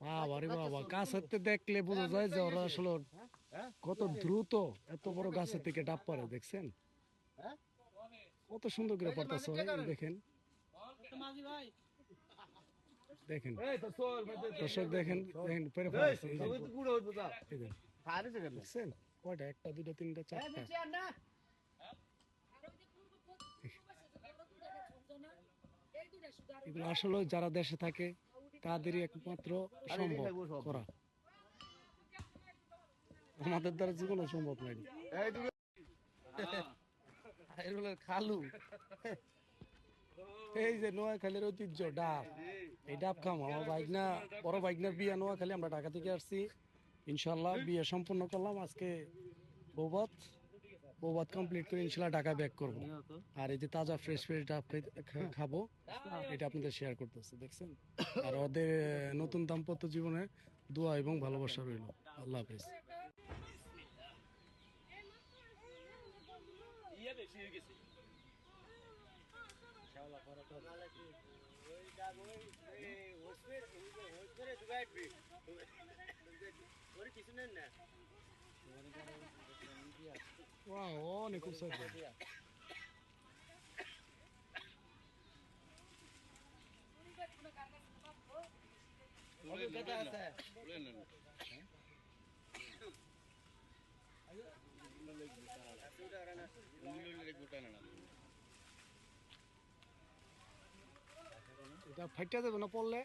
বাবা রে বাবা গাছ হাতে দেখলে বোঝা যায় যে ওরা আসলে কত দ্রুত এত বড় গাছের থেকে ডাব পারে দেখছেন? কত সুন্দর করে পারতেছে দেখেন। দেখেন। দর্শক দেখেন দেখেন পেরে দেখছেন? কয়টা? একটা দুটো তিনটা চারটা। এগুলো আসলে যারা দেশে থাকে তাদেরই একমাত্র সম্ভব করা। আমাদের দ্বারা জীবনে সম্ভব নয় খালু। এই যে নোয়াখালীর ঐতিহ্য ডাব। এই ডাব খাম আমার বাইক না বড় বাইক না বিয়ে নোয়াখালী আমরা ঢাকা থেকে আসছি। ইনশাল্লাহ বিয়ে সম্পূর্ণ করলাম আজকে বৌবাত বৌবাত কমপ্লিট করে ইনশাল্লাহ ঢাকা ব্যাক করব আর এই যে তাজা ফ্রেশ ফ্রেশ ডাব খাব এটা আপনাদের শেয়ার করতেছে দেখছেন আর ওদের নতুন দাম্পত্য জীবনে দোয়া এবং ভালোবাসা রইল আল্লাহ হাফেজ ওয়াও অনেক আছে এটা ফাইটা যাবে না? পড়লে এ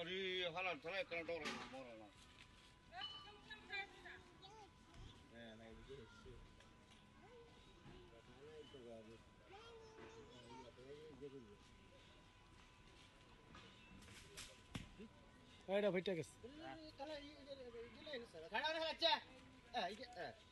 একটা পুরো ছবি তুলো। এ রে, এটা দুনিয়া, শাল বাতি। কোন দুনিয়া, কোন দুনিয়া? বলো ভাই, ডাব হইলেও গুণ, আমরা মাথার অব্দের গুণ। এইটাই ঠিক আছে পাকা আরে, হালাল, থালা, একটা ডর, মরে না। হ্যাঁ, না, এদিকে এসছে। এটা ফাইটা গেছে খাড়া হয়ে গেছে। এ, এই যে, এ।